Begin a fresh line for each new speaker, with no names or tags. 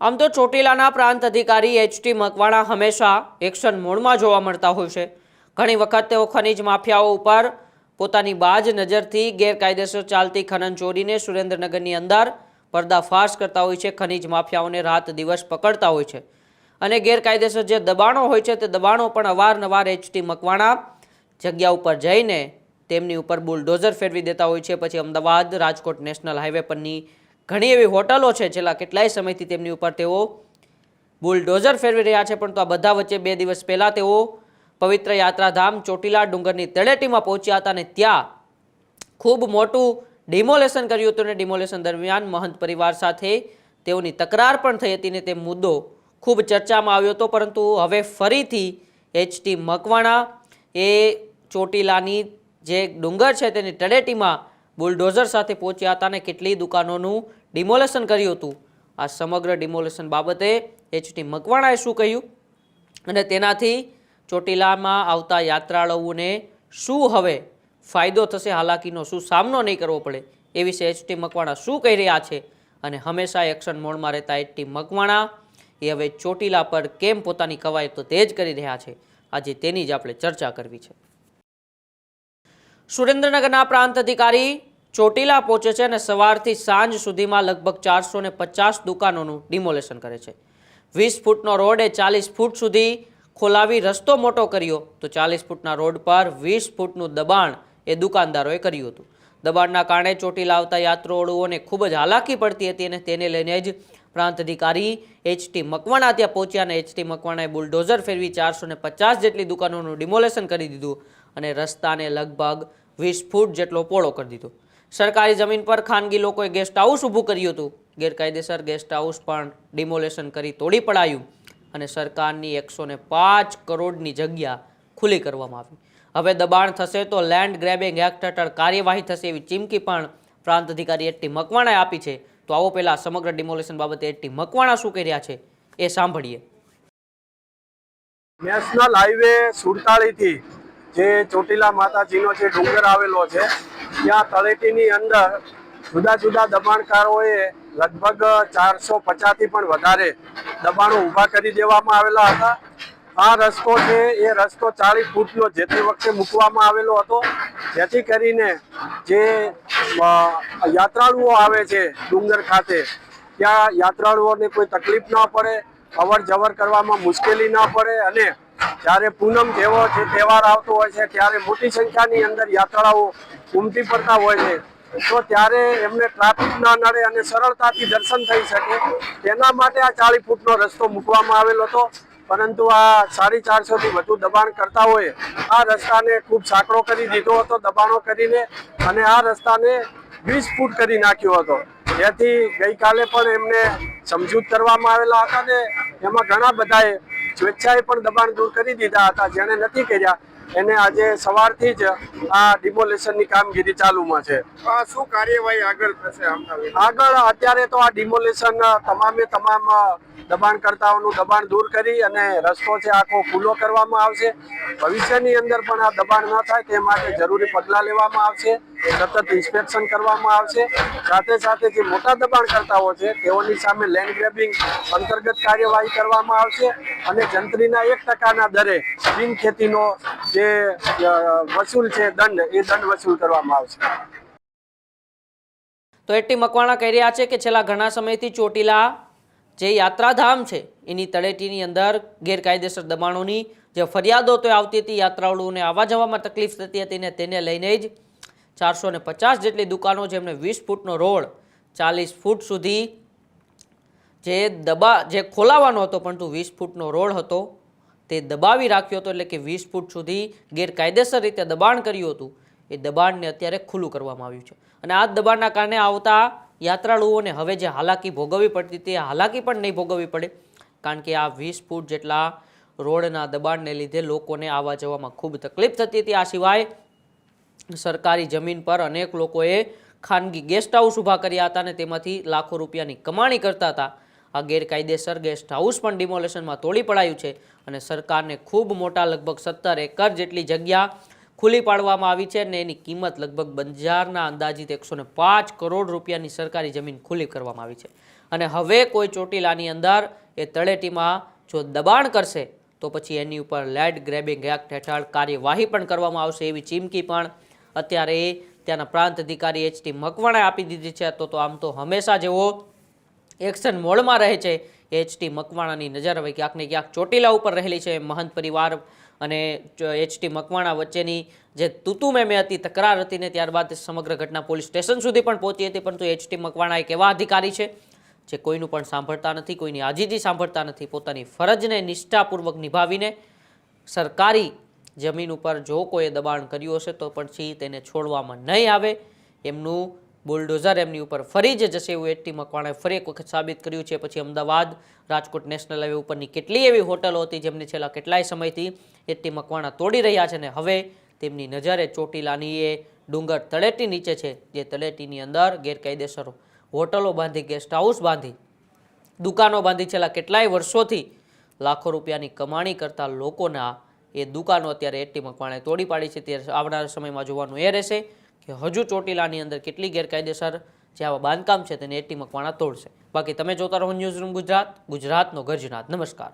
આમ તો ચોટીલાના પ્રાંત અધિકારી એચટી મકવાણા હંમેશા એક્શન મોડમાં જોવા મળતા હોય છે. ઘણી વખત તેઓ ખનીજ માફિયાઓ ઉપર પોતાની બાજ નજરથી ગેરકાયદેસર ચાલતી ખનન ચોરીને સુરેન્દ્રનગરની અંદર પર્દાફાશ કરતા હોય છે, ખનીજ માફિયાઓને રાત દિવસ પકડતા હોય છે. અને ગેરકાયદેસર જે દબાણો હોય છે, તે દબાણો પણ અવારનવાર એચટી મકવાણા જગ્યા ઉપર જઈને તેમની ઉપર બુલડોઝર ફેરવી દેતા હોય છે. પછી અમદાવાદ રાજકોટ નેશનલ હાઈવે પરની ઘણી એવી હોટલો છે છેલ્લા કેટલાય સમયથી તેમની ઉપર તેઓ બુલડોઝર ફેરવી રહ્યા છે, પરંતુ આ બધા વચ્ચે બે દિવસ પહેલાં તેઓ પવિત્ર યાત્રાધામ ચોટીલા ડુંગરની તળેટીમાં પહોંચ્યા હતા અને ત્યાં ખૂબ મોટું ડિમોલેશન કર્યું હતું અને ડિમોલેશન દરમિયાન મહંત પરિવાર સાથે તેઓની તકરાર પણ થઈ હતી ને તે મુદ્દો ખૂબ ચર્ચામાં આવ્યો હતો, પરંતુ હવે ફરીથી એચટી મકવાણા એ ચોટીલાની જે ડુંગર છે તેની તળેટીમાં બુલડોઝર સાથે પહોંચ્યા હતા અને કેટલી દુકાનોનું ડિમોલેશન કર્યું હતું. આ સમગ્ર ડિમોલેશન બાબતે એચટી મકવાણાએ શું કહ્યું? અને તેનાથી ચોટીલામાં આવતા યાત્રાળુઓને શું હવે ફાયદો થશે? હાલાકીનો શું સામનો નહીં કરવો પડે? એ વિશે એચટી મકવાણા શું કહી રહ્યા છે? અને હંમેશા એક્શન મોડમાં રહેતા એચટી મકવાણા એ હવે ચોટીલા પર કેમ પોતાની કવાયતો જ કરી રહ્યા છે. આજે તેની જ આપણે ચર્ચા કરવી છે. સુરેન્દ્રનગરના પ્રાંત અધિકારી ચોટીલા પહોંચે છે અને સવારથી સાંજ સુધીમાં લગભગ ચારસો ને પચાસ દુકાનોનું ડિમોલેશન કરે છે. વીસ ફૂટનો રોડ એ ચાલીસ ફૂટ સુધી ખોલાવી રસ્તો મોટો કર્યો તો ચાલીસ ફૂટના રોડ પર વીસ ફૂટનું દબાણ એ દુકાનદારોએ કર્યું હતું. દબાણના કારણે ચોટીલા આવતા યાત્રાળુઓને ખૂબ જ હાલાકી પડતી હતી અને તેને લઈને જ પ્રાંત અધિકારી એચટી મકવાણા ત્યાં પહોંચ્યા અને એચટી મકવાણાએ બુલડોઝર ફેરવી ચારસો ને પચાસ જેટલી દુકાનોનું ડિમોલેશન કરી દીધું અને રસ્તાને લગભગ વીસ ફૂટ જેટલો પોળો કરી દીધો. સરકારી જમીન પર ખાનગી લોકોએ ગેસ્ટ હાઉસ ઊભું કર્યું હતું. ગેરકાયદેસર ગેસ્ટ હાઉસ પણ ડિમોલેશન કરી તોડી પડાયું અને સરકારની એકસો ને પાંચ કરોડની જગ્યા ખુલ્લી કરવામાં આવી. હવે દબાણ થશે તો લેન્ડ ગ્રેબિંગ એક્ટ હેઠળ કાર્યવાહી થશે એવી ચીમકી પણ પ્રાંત અધિકારી એટી મકવાણાએ આપી છે. તો આવો પહેલાં સમગ્ર ડિમોલેશન બાબતે એટી મકવાણા શું કહી રહ્યા છે એ સાંભળીએ.
નેશનલ હાઈવે સુડતાળીથી જે ચોટીલા માતાજીનો જે ડુંગર આવેલો છે ત્યાં તળેટીની અંદર જુદા જુદા દબાણકારોએ લગભગ ચારસો પચાસથી પણ વધારે દબાણો ઊભા કરી દેવામાં આવેલા હતા. આ રસ્તો છે એ રસ્તો ચાલીસ ફૂટનો જે તે વખતે મૂકવામાં આવેલો હતો. જેથી કરીને જે યાત્રાળુઓ આવે છે ડુંગર ખાતે, ત્યાં યાત્રાળુઓને કોઈ તકલીફ ન પડે અવર જવર કરવામાં મુશ્કેલી ન પડે અને જ્યારે પૂનમ જેવો જે તહેવાર આવતો હોય છે, ત્યારે મોટી સંખ્યાની અંદર યાત્રાઓ ઉમટી પડતા હોય છે. તો ત્યારે એમને ટ્રાફિક ના નડે અને સરળતાથી દર્શન થઈ શકે. તેના માટે આ ચાલીસ ફૂટનો રસ્તો મૂકવામાં આવેલો હતો. પરંતુ આ સાડી ચારસોથી વધુ દબાણ કરતા હોય, આ રસ્તાને ખૂબ સાંકડો કરી દીધો હતો, દબાણો કરીને અને આ રસ્તાને વીસ ફૂટ કરી નાખ્યો હતો. જેથી ગઈકાલે પણ એમને સમજૂત કરવામાં આવેલા હતા ને એમાં ઘણા બધાએ સ્વેચ્છાએ પણ દબાણ દૂર કરી દીધા હતા. જેણે નથી કર્યા. એને આજે સવારથી જ આ ડિમોલેશનની કામગીરી ચાલુમાં છે.
આ શું કાર્યવાહી આગળ થશે
આગળ અત્યારે તો આ ડિમોલેશન તમામે તમામ દબાણકર્તાઓનું દબાણ દૂર કરી અને રસ્તો છે આખો ખુલ્લો કરવામાં આવશે. ભવિષ્યની અંદર પણ આ દબાણ ન થાય તે માટે જરૂરી પગલાં લેવામાં આવશે. સતત ઇન્સ્પેક્શન કરવામાં આવશે. સાથે સાથે જે મોટા દબાણકર્તાઓ છે તેઓની સામે લેન્ડ ગ્રેબિંગ અંતર્ગત કાર્યવાહી કરવામાં આવશે અને જંત્રીના એક ટકાના દરે બિન ખેતીનો જે વસૂલ છે દંડ, એ દંડ વસૂલ કરવામાં આવશે.
તો એટલી મકવાણા કહી રહ્યા છે કે છેલ્લા ઘણા સમયથી ચોટીલા જે યાત્રાધામ છે, એની તળેટીની અંદર ગેરકાયદેસર દબાણોની જે ફરિયાદો તો આવતી હતી, યાત્રાળુઓને આવવા જવામાં તકલીફ થતી હતી ને તેને લઈને જ ચારસો ને પચાસ જેટલી દુકાનો જેમને વીસ ફૂટનો રોડ, ચાલીસ ફૂટ સુધી જે દબા, જે ખોલાવાનો હતો, પરંતુ વીસ ફૂટનો રોડ હતો. તે દબાવી રાખ્યો હતો એટલે કે વીસ ફૂટ સુધી ગેરકાયદેસર રીતે દબાણ કર્યું હતું. એ દબાણને અત્યારે ખુલ્લું કરવામાં આવ્યું છે. અને આ દબાણના કારણે આવતા યાત્રાળુઓને હવે જે હાલાકી ભોગવવી પડતી એ હાલાકી પણ નહીં ભોગવવી પડે. કારણ કે આ વીસ ફૂટ જેટલા રોડના દબાણને લીધે લોકોને આવવા જવામાં ખૂબ તકલીફ થતી હતી. આ સિવાય સરકારી જમીન પર અનેક લોકોએ ખાનગી ગેસ્ટ હાઉસ ઊભા કર્યા હતા અને તેમાંથી લાખો રૂપિયાની કમાણી કરતા હતા. આ ગેરકાયદેસર ગેસ્ટ હાઉસ પણ ડિમોલેશનમાં તોડી પડાયું છે અને સરકારને ખૂબ મોટા લગભગ સત્તર એકર જેટલી જગ્યા ખુલ્લી પાડવામાં આવી છે અને એની કિંમત લગભગ બજારના અંદાજિત એકસો પાંચ કરોડ રૂપિયાની સરકારી જમીન ખુલ્લી કરવામાં આવી છે. અને હવે કોઈ ચોટીલાની અંદર એ તળેટીમાં જો દબાણ કરશે, તો પછી એની ઉપર લેડ ગ્રેબિંગ એક્ટ હેઠળ કાર્યવાહી પણ કરવામાં આવશે એવી ચીમકી પણ અત્યારે ત્યાંના પ્રાંત અધિકારી એચટી મકવાણાએ આપી દીધી છે. તો આમ તો હંમેશા જેવો એક્શન મોડમાં રહે છે. એચટી મકવાણાની નજર હવે ક્યાંક ને ક્યાંક ચોટીલા ઉપર રહેલી છે મહંત પરિવાર અને એચટી મકવાણા વચ્ચેની જે તુતુ મેમે હતી, તકરાર હતી ને ત્યારબાદ સમગ્ર ઘટના પોલીસ સ્ટેશન સુધી પણ પહોંચી હતી, પરંતુ એચટી મકવાણા એક એવા અધિકારી છે જે કોઈનું પણ સાંભળતા નથી, કોઈની આજીજી સાંભળતા નથી, પોતાની ફરજને નિષ્ઠાપૂર્વક નિભાવીને સરકારી જમીન ઉપર જો કોઈએ દબાણ કર્યું હશે તો પછી તેને છોડવામાં નહીં આવે. એમનું બુલડોઝર એમની ઉપર ફરી જ જશે એવું એટી મકવાણાએ ફરી એક વખત સાબિત કર્યું છે. પછી અમદાવાદ, રાજકોટ નેશનલ હાઈવે ઉપરની કેટલી એવી હોટલો હતી જેમને છેલ્લા કેટલાય સમયથી એટી મકવાણા તોડી રહ્યા છે ને હવે તેમની નજરે ચોટીલાની એ ડુંગર તળેટી નીચે છે, જે તળેટીની અંદર ગેરકાયદેસર હોટલો બાંધી ગેસ્ટ હાઉસ બાંધી, દુકાનો બાંધી છેલ્લા કેટલાય વર્ષોથી લાખો રૂપિયાની કમાણી કરતા લોકોના એ દુકાનો અત્યારે એટી મકવાણે તોડી પાડી છે. ત્યારે આવનારા સમયમાં જોવાનું એ રહેશે. કે હજુ ચોટીલાની અંદર કેટલી ગેરકાયદેસર જે આવા બાંધકામ છે તેને એટી મકવાણા તોડશે. બાકી તમે જોતા રહો ન્યૂઝ રૂમ ગુજરાત, ગુજરાતનો ગર્જનાથ. નમસ્કાર.